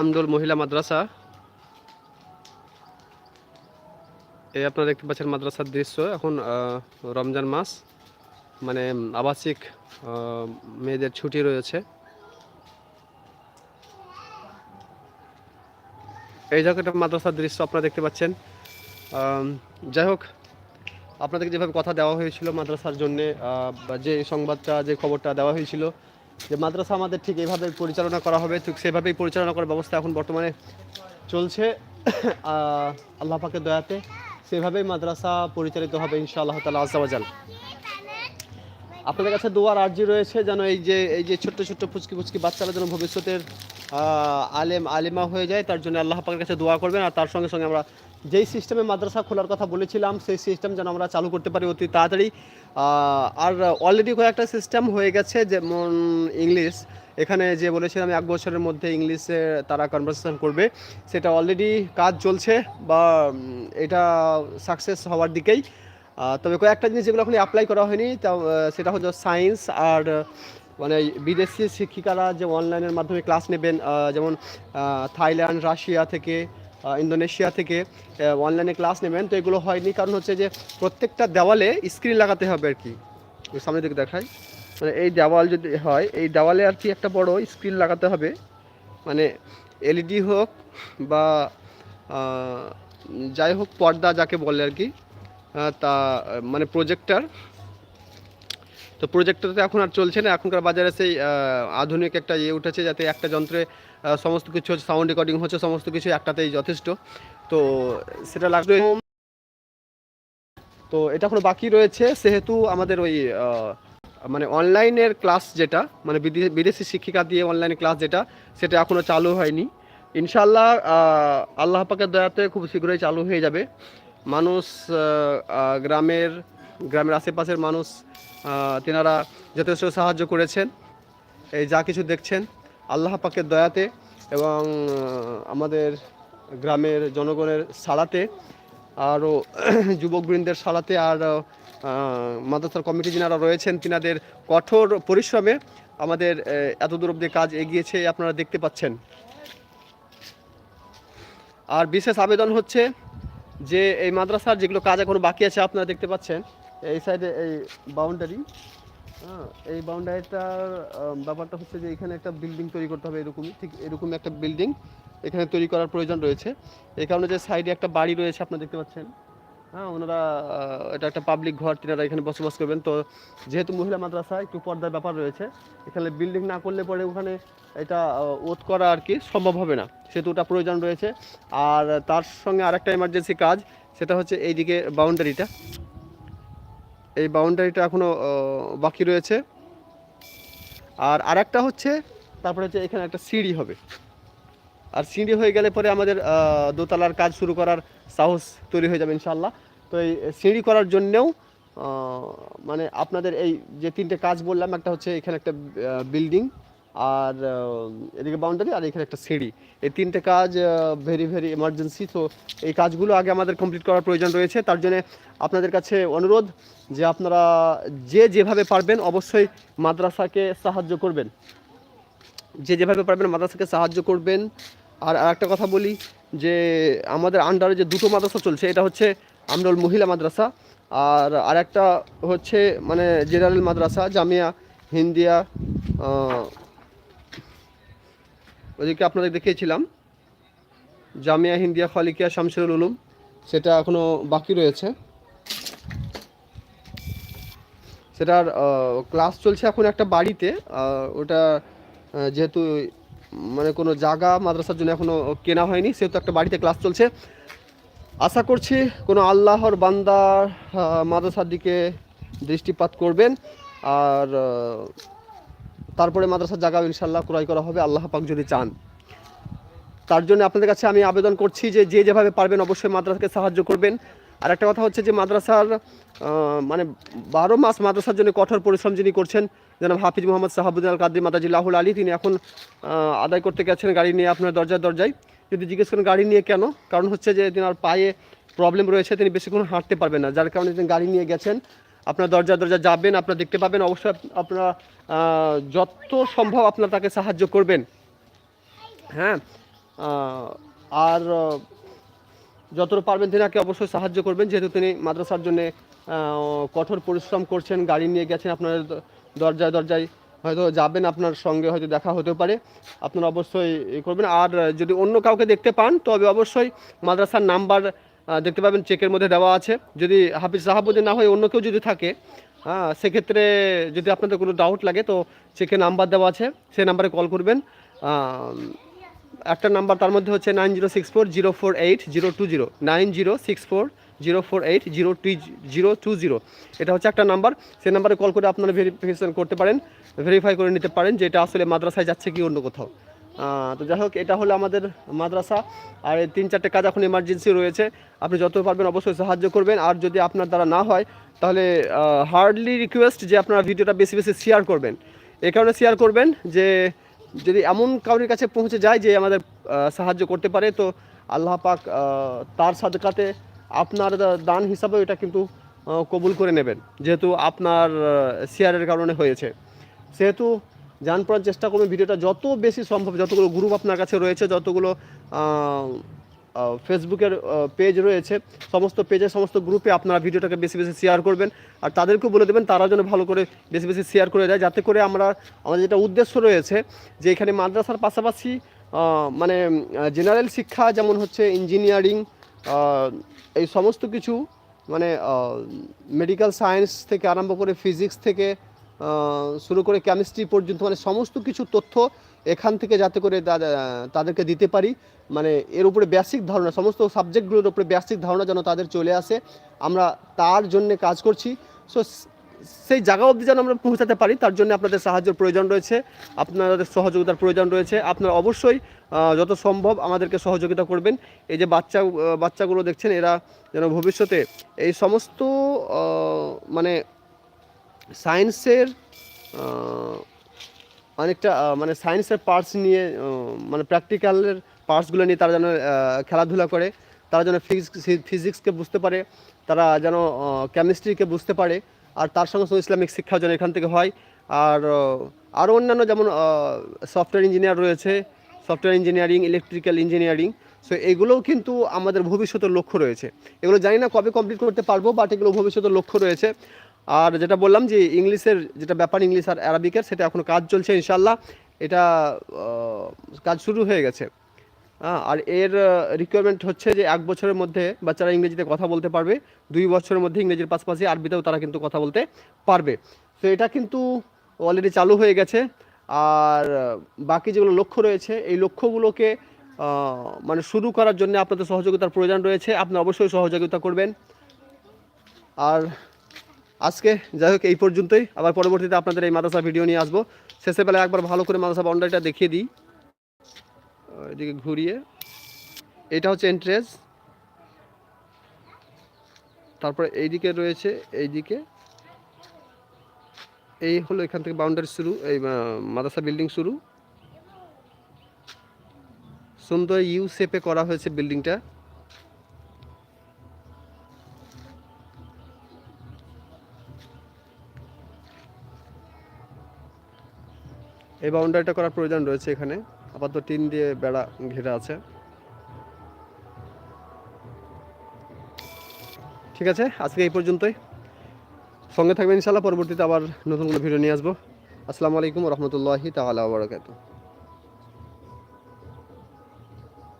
আমদুল মহিলা মাদ্রাসা। এই আপনারা দেখতে পাচ্ছেন মাদ্রাসার দৃশ্য। এখন রমজান মাস। মানে আবাসিক মেয়েদের ছুটি রয়েছে। এই জায়গাটা মাদ্রাসার দৃশ্য আপনারা দেখতে পাচ্ছেন। যাই হোক, আপনাদেরকে যেভাবে কথা দেওয়া হয়েছিল মাদ্রাসার জন্যে যে সংবাদটা, যে খবরটা দেওয়া হয়েছিল যে মাদ্রাসা আমাদের ঠিক এইভাবে পরিচালনা করা হবে, ঠিক সেভাবেই পরিচালনা করার ব্যবস্থা এখন বর্তমানে চলছে। আল্লাহ পাকের দয়াতে সেভাবেই মাদ্রাসা পরিচালিত হবে ইনশাআল্লাহ তালা আজাল আপনাদের কাছে দোয়ার আর্জি রয়েছে যেন এই যে এই যে ছোট্ট ছোট্ট ফুচকি ফুচকি বাচ্চারা যেন ভবিষ্যতের আলেম, আলেমা হয়ে যায়, তার জন্য আল্লাহ পাকের কাছে দোয়া করবেন আর তার সঙ্গে সঙ্গে আমরা যেই সিস্টেমে মাদ্রাসা খোলার কথা বলেছিলাম, সেই সিস্টেম যেন আমরা চালু করতে পারি অতি তাড়াতাড়ি। আর অলরেডি কয়েকটা সিস্টেম হয়ে গেছে যেমন ইংলিশ। এখানে যে বলেছিলাম, এক বছরের মধ্যে ইংলিশে তারা কনভারসেশন করবে। সেটা অলরেডি কাজ চলছে বা এটা সাকসেস হওয়ার দিকেই। তবে কয়েকটা জিনিস যেগুলো এখন অ্যাপ্লাই করা হয়নি তা সেটা হচ্ছে সায়েন্স আর মানে বিদেশি শিক্ষিকারা যে অনলাইনের মাধ্যমে ক্লাস নেবেন যেমন থাইল্যান্ড, রাশিয়া থেকে ইন্দোনেশিয়া থেকে অনলাইনে ক্লাস নেবেন। তো এগুলো হয়নি, কারণ হচ্ছে যে প্রত্যেকটা দেওয়ালে স্ক্রিন লাগাতে হবে আর কি। সামনে দিকে দেখাই। মানে এই দেওয়াল যদি হয়, এই দেওয়ালে আর কি একটা বড় স্ক্রিন লাগাতে হবে। মানে এলইডি হোক বা যাই হোক পর্দা যাকে বলে আর কি তা মানে প্রজেক্টর তো প্রজেক্টরতে এখন আর চলছে না। এখনকার বাজারে সেই আধুনিক একটা ইয়ে উঠেছে যাতে একটা যন্ত্রে সমস্ত কিছু হচ্ছে সাউন্ড রেকর্ডিং হচ্ছে, সমস্ত কিছু একটাতেই যথেষ্ট। তো সেটা লাগবে। তো এটা এখনও বাকি রয়েছে, সেহেতু আমাদের ওই মানে অনলাইনের ক্লাস যেটা মানে বিদে- বিদেশি শিক্ষিকা দিয়ে অনলাইনে ক্লাস যেটা, সেটা এখনও চালু হয়নি। ইনশাল্লাহ আল্লাহ পাকের দয়াতে খুব শীঘ্রই চালু হয়ে যাবে। মানুষ গ্রামের গ্রামের আশেপাশের মানুষ তেনারা যথেষ্ট সাহায্য করেছেন। এই যা কিছু দেখছেন, আল্লাহ পাকের দয়াতে এবং আমাদের গ্রামের জনগণের সাড়াতে আরও যুবকবৃন্দের সালাতে আর মাদ্রাসার কমিটি যিনারা রয়েছেন, তিনাদের কঠোর পরিশ্রমে আমাদের এত দূর অব্দি কাজ এগিয়েছে আপনারা দেখতে পাচ্ছেন। আর বিশেষ আবেদন হচ্ছে যে, এই মাদ্রাসার যেগুলো কাজ এখনও বাকি আছে, আপনারা দেখতে পাচ্ছেন। এই সাইডে এই বাউন্ডারি হ্যাঁ এই বাউন্ডারিটার ব্যাপারটা হচ্ছে যে এখানে একটা বিল্ডিং তৈরি করতে হবে এরকমই, ঠিক এরকমই একটা বিল্ডিং এখানে তৈরি করার প্রয়োজন রয়েছে। এই কারণে যে সাইডে একটা বাড়ি রয়েছে, আপনারা দেখতে পাচ্ছেন। হ্যাঁ ওনারা এটা একটা পাবলিক ঘর, তিনারা এখানে বসবাস করবেন। তো যেহেতু মহিলা মাদ্রাসা, একটু পর্দার ব্যাপার রয়েছে, এখানে বিল্ডিং না করলে পরে ওখানে এটা ওত করা আর কি সম্ভব হবে না। সেহেতু ওটা প্রয়োজন রয়েছে। আর তার সঙ্গে আরেকটা এমার্জেন্সি কাজ, সেটা হচ্ছে এইদিকে বাউন্ডারিটা এই বাউন্ডারিটা এখনও বাকি রয়েছে। আর আরেকটা হচ্ছে, তারপরে হচ্ছে এখানে একটা সিঁড়ি হবে। আর সিঁড়ি হয়ে গেলে পরে আমাদের দোতলার কাজ শুরু করার সাহস তৈরি হয়ে যাবে ইনশাল্লাহ তো এই সিঁড়ি করার জন্যেও মানে আপনাদের এই যে তিনটে কাজ বললাম, একটা হচ্ছে এখানে একটা বিল্ডিং আর এদিকে বাউন্ডারি আর এখানে একটা সিঁড়ি। এই তিনটে কাজ ভেরি ভেরি এমার্জেন্সি তো এই কাজগুলো আগে আমাদের কমপ্লিট করার প্রয়োজন রয়েছে। তার জন্য আপনাদের কাছে অনুরোধ যে আপনারা যে যেভাবে পারবেন অবশ্যই মাদ্রাসাকে সাহায্য করবেন। যে যেভাবে পারবেন মাদ্রাসাকে সাহায্য করবেন। আর একটা কথা বলি যে আমাদের আন্ডারে যে দুটো মাদ্রাসা চলছে, এটা হচ্ছে আমরুল মহিলা মাদ্রাসা আর আরেকটা হচ্ছে মানে জেনারেল মাদ্রাসা, জামিয়া, হিন্দিয়া ওদিকে আপনাদের দেখিয়েছিলাম। জামিয়া হিন্দিয়া খালিকিয়া শামসুল উলুম সেটা এখনও বাকি রয়েছে। সেটার ক্লাস চলছে এখন একটা বাড়িতে ওটা যেহেতু মানে কোনো জায়গা মাদ্রাসার জন্য এখনও কেনা হয়নি সেহেতু একটা বাড়িতে ক্লাস চলছে। আশা করছি কোনো আল্লাহর বান্দা আহ, মাদ্রাসার দিকে দৃষ্টিপাত করবেন। আর তারপরে মাদ্রাসার জায়গা ইনশাল্লাহ ক্রয় করা হবে, আল্লাহ পাক যদি চান। তার জন্য আপনাদের কাছে আমি আবেদন করছি যে যে যেভাবে পারবেন অবশ্যই মাদ্রাসাকে সাহায্য করবেন। আর একটা কথা হচ্ছে যে, মাদ্রাসার মানে বারো মাস মাদ্রাসার জন্য কঠোর পরিশ্রম যিনি করছেন যেন হাফিজ মোহাম্মদ সাহাবুদ্দিন আল কাদ্রি মাদাজিল্লাহুল আলী, তিনি এখন আদায় করতে গেছেন গাড়ি নিয়ে আপনার দরজায় দরজায়। যদি জিজ্ঞেস করেন গাড়ি নিয়ে কেন, কারণ হচ্ছে যে তিনার পায়ে প্রবলেম রয়েছে, তিনি বেশিক্ষণ হাঁটতে পারবেন না। যার কারণে তিনি গাড়ি নিয়ে গেছেন। আপনার দরজা দরজা যাবেন, আপনারা দেখতে পাবেন, অবশ্যই আপ- আপনারা যত সম্ভব আপনারা তাকে সাহায্য করবেন। হ্যাঁ আর যতটা পারবেন তিনাকে অবশ্যই সাহায্য করবেন, যেহেতু তিনি মাদ্রাসার জন্য কঠোর পরিশ্রম করছেন, গাড়ি নিয়ে গেছেন, আপনার দরজায় দরজায় হয়তো যাবেন, আপনার সঙ্গে হয়তো দেখা হতে পারে। আপনারা অবশ্যই করবেন। আর যদি অন্য কাউকে দেখতে পান, তবে অবশ্যই মাদ্রাসার নাম্বার দেখতে পাবেন চেকের মধ্যে দেওয়া আছে। যদি হাফিজ সাহাবুদ্দিন না হয়, অন্য কেউ যদি থাকে হ্যাঁ সেক্ষেত্রে যদি আপনাদের কোনো ডাউট লাগে, তো চেকে নাম্বার দেওয়া আছে। সেই নাম্বারে কল করবেন। একটা নাম্বার তার মধ্যে হচ্ছে nine zero six four zero four eight zero two zero nine zero six four zero four eight zero two zero two zero এটা হচ্ছে একটা নাম্বার সেই নাম্বারে কল করে আপনারা ভেরিফিকেশন করতে পারেন ভেরিফাই করে নিতে পারেন যে এটা আসলে মাদ্রাসায় যাচ্ছে কি অন্য কোথাও। তো যাই হোক, এটা হলো আমাদের মাদ্রাসা। আর এই তিন চারটে কাজ এখন এমার্জেন্সি রয়েছে। আপনি যত পারবেন অবশ্যই সাহায্য করবেন। আর যদি আপনার দ্বারা না হয়, তাহলে হার্ডলি রিকোয়েস্ট যে আপনারা ভিডিওটা বেশি বেশি শেয়ার করবেন। এ কারণে শেয়ার করবেন যে, যদি এমন কারোর কাছে পৌঁছে যায় যে আমাদের সাহায্য করতে পারে, তো আল্লাহ পাক তার সাদকাতে আপনার দান হিসাবে এটা কিন্তু কবুল করে নেবেন। যেহেতু আপনার শেয়ারের কারণে হয়েছে। সেহেতু জান পড়ার চেষ্টা করবেন। ভিডিওটা যত বেশি সম্ভব, যতগুলো গ্রুপ আপনার কাছে রয়েছে, যতগুলো ফেসবুকের পেজ রয়েছে, সমস্ত পেজে সমস্ত গ্রুপে আপনারা ভিডিওটাকে বেশি বেশি শেয়ার করবেন। আর তাদেরকেও বলে দেবেন তারা যেন ভালো করে বেশি বেশি শেয়ার করে দেয়, যাতে করে আমরা, আমাদের যেটা উদ্দেশ্য রয়েছে, যে এখানে মাদ্রাসার পাশাপাশি মানে জেনারেল শিক্ষা যেমন হচ্ছে ইঞ্জিনিয়ারিং এই সমস্ত কিছু মানে মেডিকেল সায়েন্স থেকে আরম্ভ করে ফিজিক্স থেকে শুরু করে কেমিস্ট্রি পর্যন্ত মানে সমস্ত কিছু তথ্য এখান থেকে যাতে করে তাদেরকে দিতে পারি। মানে এর উপরে বেসিক ধারণা, সমস্ত সাবজেক্টগুলোর উপরে বেসিক ধারণা যেন তাদের চলে আসে। আমরা তার জন্য কাজ করছি। সো সেই জায়গা অবধি যেন আমরা পৌঁছাতে পারি, তার জন্য আপনাদের সাহায্যের প্রয়োজন রয়েছে। আপনাদের সহযোগিতার প্রয়োজন রয়েছে। আপনারা অবশ্যই যত সম্ভব আমাদেরকে সহযোগিতা করবেন। এই যে বাচ্চা বাচ্চাগুলো দেখছেন, এরা যেন ভবিষ্যতে এই সমস্ত মানে সায়েন্সের অনেকটা মানে সায়েন্সের পার্টস নিয়ে মানে প্র্যাকটিক্যালের পার্টসগুলো নিয়ে তারা যেন খেলাধুলা করে, তারা যেন ফিজিক্স ফিজিক্সকে বুঝতে পারে, তারা যেন কেমিস্ট্রিকে বুঝতে পারে, আর তার সঙ্গে সঙ্গে ইসলামিক শিক্ষাও যেন এখান থেকে হয়। আর আরও অন্যান্য যেমন সফটওয়্যার ইঞ্জিনিয়ার রয়েছে software engineering electrical engineering so এগুলোও কিন্তু আমাদের ভবিষ্যতের লক্ষ্য রয়েছে। এগুলো জানি না কবে কমপ্লিট করতে পারব বাট এগুলো ভবিষ্যতের লক্ষ্য রয়েছে। আর যেটা বললাম যে ইংলিশের যেটা ব্যাপার, ইংলিশ আর অ্যারাবিকের সেটা এখন কাজ চলছে ইনশাল্লাহ এটা কাজ শুরু হয়ে গেছে। আর এর রিকোয়ারমেন্ট হচ্ছে যে এক বছরের মধ্যে বাচ্চারা ইংরেজিতে কথা বলতে পারবে, দুই বছরের মধ্যে ইংরেজির পাশাপাশি আরবিতেও তারা কিন্তু কথা বলতে পারবে। তো এটা কিন্তু অলরেডি চালু হয়ে গেছে। আর বাকি যেগুলো লক্ষ্য রয়েছে, এই লক্ষ্যগুলোকে মানে শুরু করার জন্য আপনাদের সহযোগিতার প্রয়োজন রয়েছে। আপনি অবশ্যই সহযোগিতা করবেন। আর আজকে যাই হোক এই পর্যন্তই। আবার পরবর্তীতে আপনাদের এই মাদ্রাসা ভিডিও নিয়ে আসব। শেষে বেলায় একবার ভালো করে মাদ্রাসা বাউন্ডারিটা দেখিয়ে দিই। এদিকে ঘুরিয়ে। এটা হচ্ছে এন্ট্রেন্স তারপরে এইদিকে রয়েছে এইদিকে। এই হলো এখান থেকে বাউন্ডারি শুরু এই আহ, মাদ্রাসা বিল্ডিং শুরু। সুন্দর ইউ শেপে করা হয়েছে বিল্ডিংটা এই বাউন্ডারিটা করার প্রয়োজন রয়েছে এখানে। আপাতত টিন দিয়ে বেড়া ঘেরা আছে। ঠিক আছে, আজকে এই পর্যন্তই। সঙ্গে থাকবেন ইনশাল্লাহ পরবর্তীতে আবার নতুন কোনো ভিডিও নিয়ে আসব। আসসালামু আলাইকুম রহমতুল্লাহি তাহলে আবার বারাকাতুহু।